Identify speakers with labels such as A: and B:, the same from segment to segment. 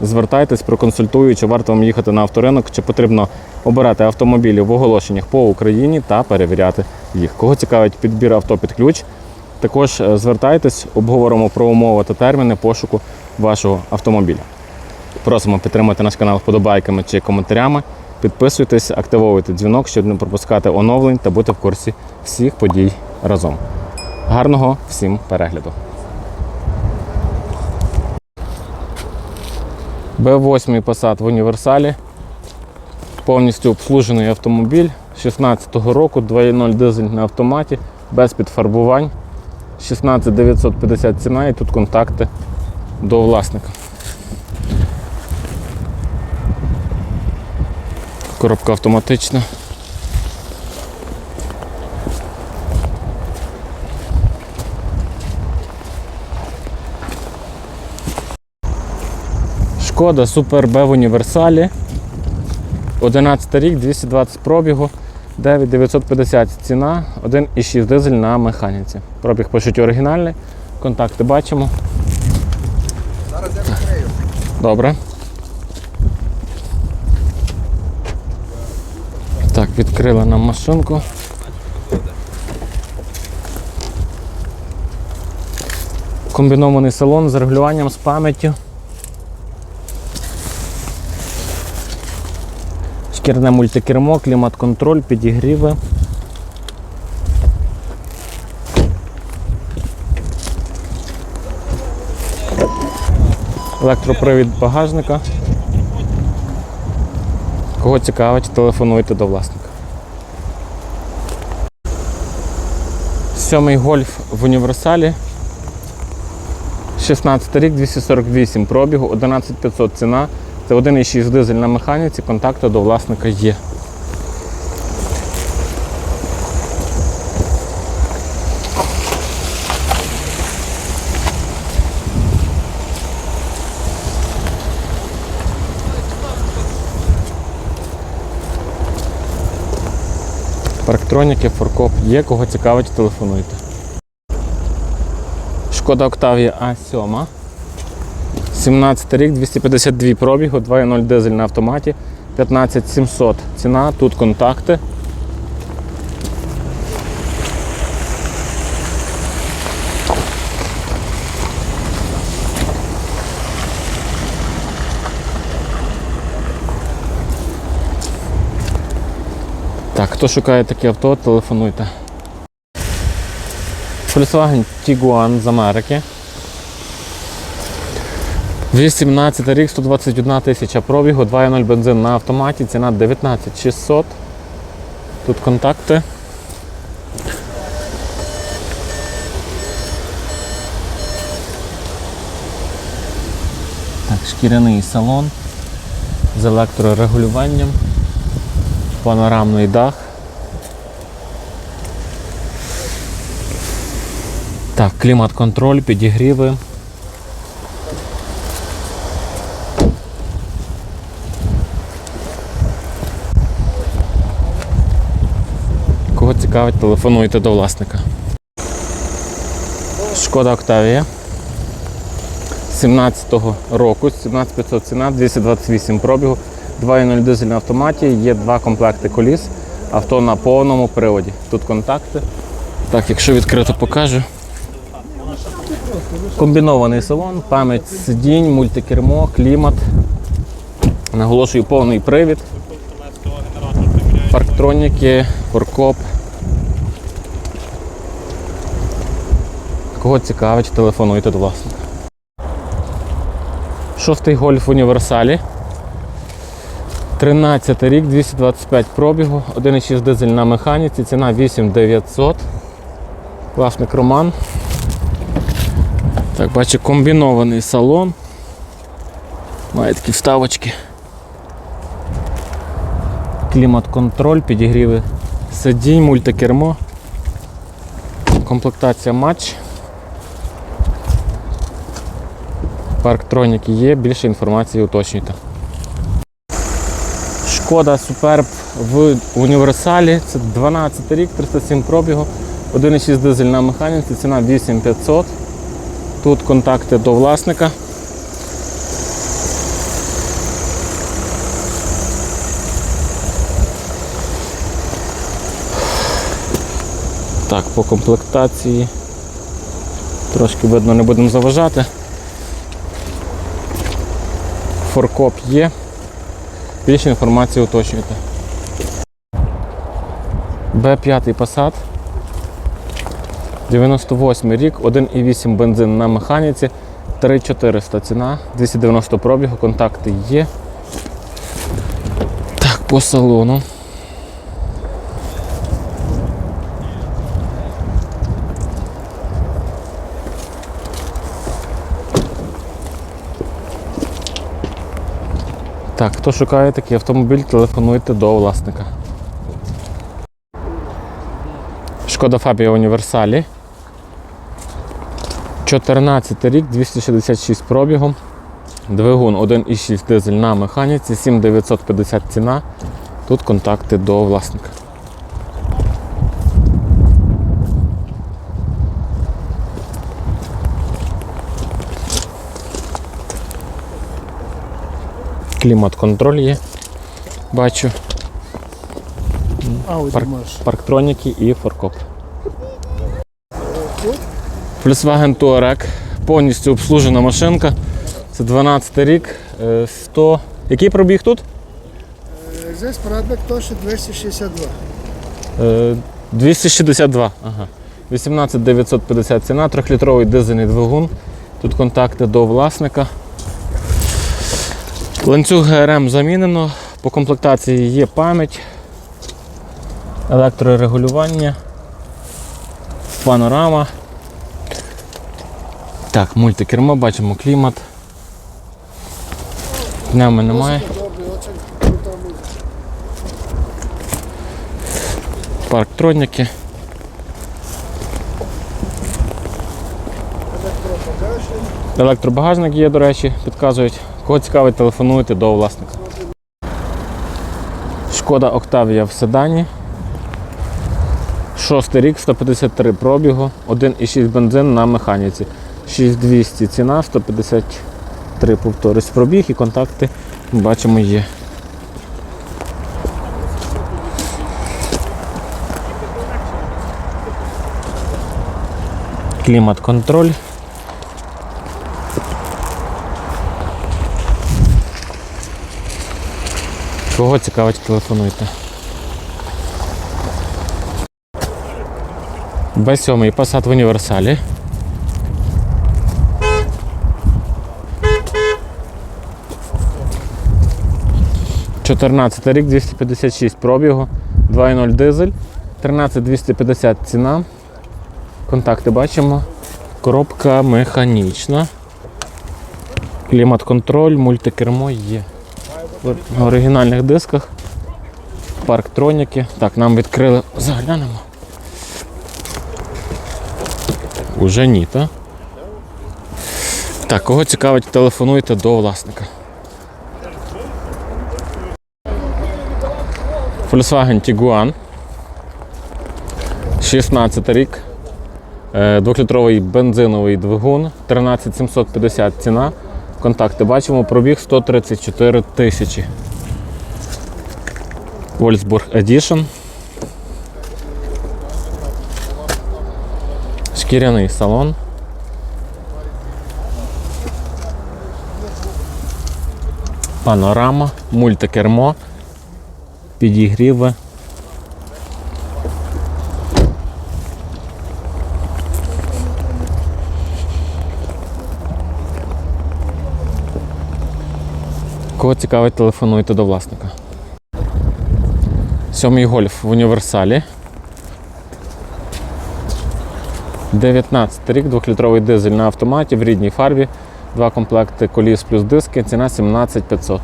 A: Звертайтесь, проконсультую, чи варто вам їхати на авторинок, чи потрібно обирати автомобілі в оголошеннях по Україні та перевіряти їх. Кого цікавить підбір авто під ключ, також е, звертайтесь, обговоримо про умови та терміни пошуку вашого автомобіля. Просимо підтримати наш канал вподобайками чи коментарями. Підписуйтесь, активовуйте дзвінок, щоб не пропускати оновлень та бути в курсі всіх подій разом. Гарного всім перегляду! Б8 Passat в універсалі. Повністю обслужений автомобіль 16-го року, 2.0 дизель на автоматі, без підфарбувань. 16 950 ціна і тут контакти до власника. Коробка автоматична. Шкода Супер Б в універсалі. 11 рік, 220 пробігу, 9950 ціна, 1,6 дизель на механіці. Пробіг пишуть оригінальний, контакти бачимо.
B: Зараз я відкрию.
A: Добре. Так, відкрили нам машинку. Комбінований салон з регулюванням з пам'яттю. Шкірне мультикермо, клімат-контроль, підігріви. Електропривід багажника. Кого цікавить, телефонуйте до власника. Сьомий гольф в універсалі. 16 рік, 248 пробігу, 11500 ціна. Це 1,6 дизель на механіці, контакти до власника є. Парктроніки, форкоп є, кого цікавить, телефонуйте. Шкода Октавія А7. 17 рік, 252 пробігу, 2.0 дизель на автоматі, 15700 ціна, тут контакти. Так, хто шукає таке авто, телефонуйте. Volkswagen Tiguan з Америки. 18 рік, 121 тисяча пробігу, 2.0 бензин на автоматі, ціна 19600. Тут контакти. Так, шкіряний салон з електрорегулюванням, панорамний дах. Так, клімат-контроль, підігріви. Кого цікавить, телефонуйте до власника. Шкода Октавія. 17-го року, 17500 ціна, 228 пробігу, 2.0 дизель на автоматі, є два комплекти коліс, авто на повному приводі. Тут контакти. Так, якщо відкрито покажу. Комбінований салон, пам'ять сидінь, мультикермо, клімат. Наголошую повний привід. Парктроніки, форкоп. Кого цікавить, телефонуйте до власника. Шостий гольф в універсалі. 13 рік, 225 пробігу, 1,6 дизель на механіці, ціна 8900. Власник Роман. Так, бачу комбінований салон. Має такі вставочки. Клімат-контроль, підігріви сидінь, мультикермо. комплектація матч. Парктроніки є, більше інформації уточнюйте. Шкода Суперб в універсалі. Це 12 рік, 307 пробігу, 1,6 дизель на механіці, ціна 8500. Тут контакти до власника. Так, по комплектації. Трошки видно, не будемо заважати. Форкоп є. Більше інформації уточнюйте. Б5 Passat. 98 рік, 1,8 бензин на механіці, 3400 ціна, 290 пробігу, контакти є. Так, по салону. Так, хто шукає такий автомобіль, телефонуйте до власника. Шкода Фабія Універсалі. 14 рік, 266 пробігом. Двигун 1,6 дизель на механіці, 7950 ціна. Тут контакти до власника. Клімат-контроль є. Бачу. Парк- Парктроніки і форкоп. Volkswagen Touareg. Повністю обслужена машинка. Це 12 рік. е, 100. Який пробіг тут?
C: Е, Здесь пробіг теж 262.
A: Е, 262. Ага. 18 950 ціна, 3-літровий дизельний двигун. Тут контакти до власника. Ланцюг ГРМ замінено. По комплектації є пам'ять, електрорегулювання, панорама. Так, мультикермо, бачимо клімат. Днями немає.
C: Очень.
A: Парктроніки.
C: Електробагажник
A: є, до речі, підказують. Кого цікавить, телефонуйте до власника. Шкода Октавія в седані. Шостий рік, 153 пробігу, 1,6 бензин на механіці. 6200 ціна, 153 повторюсь пробіг і контакти бачимо є. Клімат-контроль. Кого цікавить, телефонуйте. Б7 Passat в універсалі. Чотирнадцятий рік, 256 пробігу, 2.0 дизель, 13250 ціна. Контакти бачимо. Коробка механічна. Клімат-контроль, мультикермо є на оригінальних дисках. Парктроніки. Так, нам відкрили. Заглянемо. Уже ні, так? Так, кого цікавить, телефонуйте до власника. Volkswagen Tiguan. 16 рік. Е, Двохлітровий бензиновий двигун, 13750 ціна. Контакти бачимо, пробіг 134 тисячі. Wolfsburg Edition. Шкіряний салон. Панорама, мультикермо, підігріви. Кого цікавить, телефонуйте до власника. Сьомий гольф в універсалі. 19 рік, 2-літровий дизель на автоматі в рідній фарбі. Два комплекти коліс плюс диски. Ціна 17500.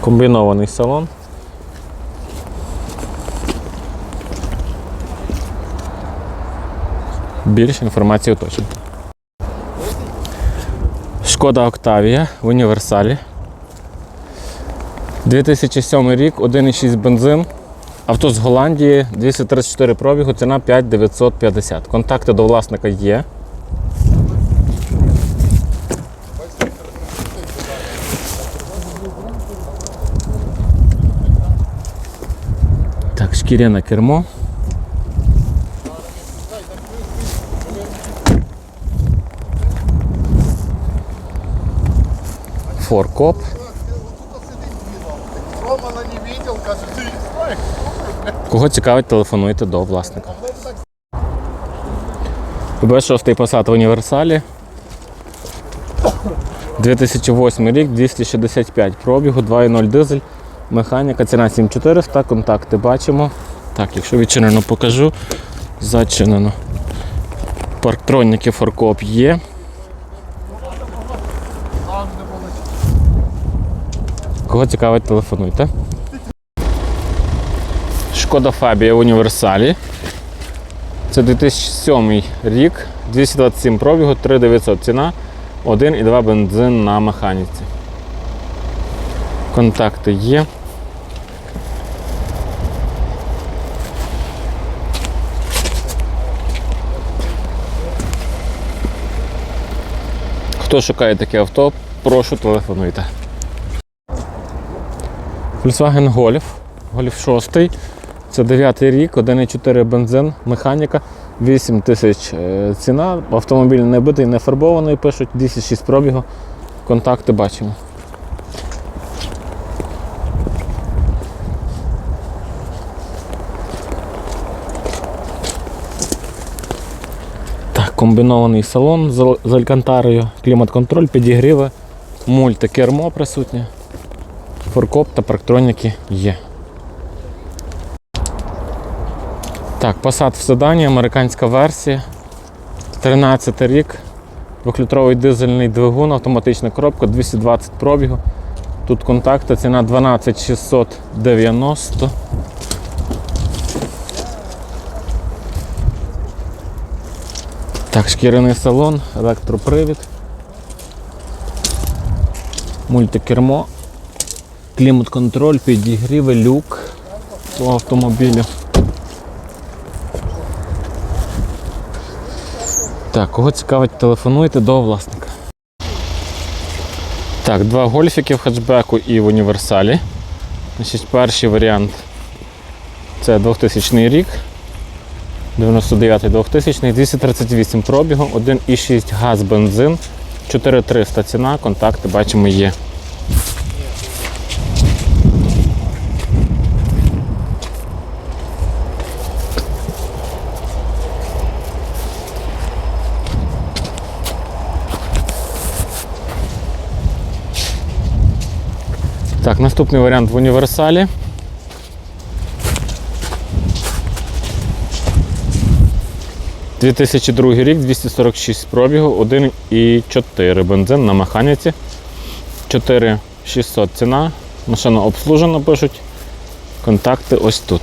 A: Комбінований салон. Більше інформації уточнити. Шкода Октавія в універсалі. 2007 рік, 1,6 бензин. Авто з Голландії, 234 пробігу, ціна 5950. Контакти до власника є. Так, шкіряне кермо. Форкоп. Кого цікавить, телефонуйте до власника. ББ6 Passat в універсалі. 2008 рік, 265 пробігу, 2.0 дизель, механіка, ціна 7400, контакти бачимо. Так, якщо відчинено, покажу. Зачинено. Парктроніки форкоп є. Кого цікавить, телефонуйте. Шкода Фабія в універсалі. Це 2007 рік, 227 пробігу, 3900 ціна, 1,2 бензин на механіці. Контакти є. Хто шукає таке авто, прошу телефонуйте. Volkswagen Golf, Golf 6. Це 9 рік, 1,4 бензин, механіка, 8 тисяч е, ціна. Автомобіль не битий, не фарбований, пишуть, 206 пробігу. Контакти бачимо. Так, комбінований салон з алькантарою, клімат-контроль, підігріви, мультикермо присутнє, форкоп та парктроніки є. Так, Passat в седані, американська версія. 13 рік. Двохлітровий дизельний двигун, автоматична коробка, 220 пробігу. Тут контакти, ціна 12690. Так, шкіряний салон, електропривід. Мультикермо, клімат-контроль, підігріви, люк по автомобілю. Так, кого цікавить, телефонуйте до власника. Так, два гольфіки в хетчбеку і в універсалі. Значить, перший варіант це 2000 рік. 99-2000, 238 пробігу, 1,6 газ бензин, 4300 ціна, контакти бачимо є. Так, наступний варіант в універсалі. – 2002 рік, 246 пробігу, 1,4 бензин на механіці. 4600 ціна. Машина обслужена, пишуть. Контакти ось тут.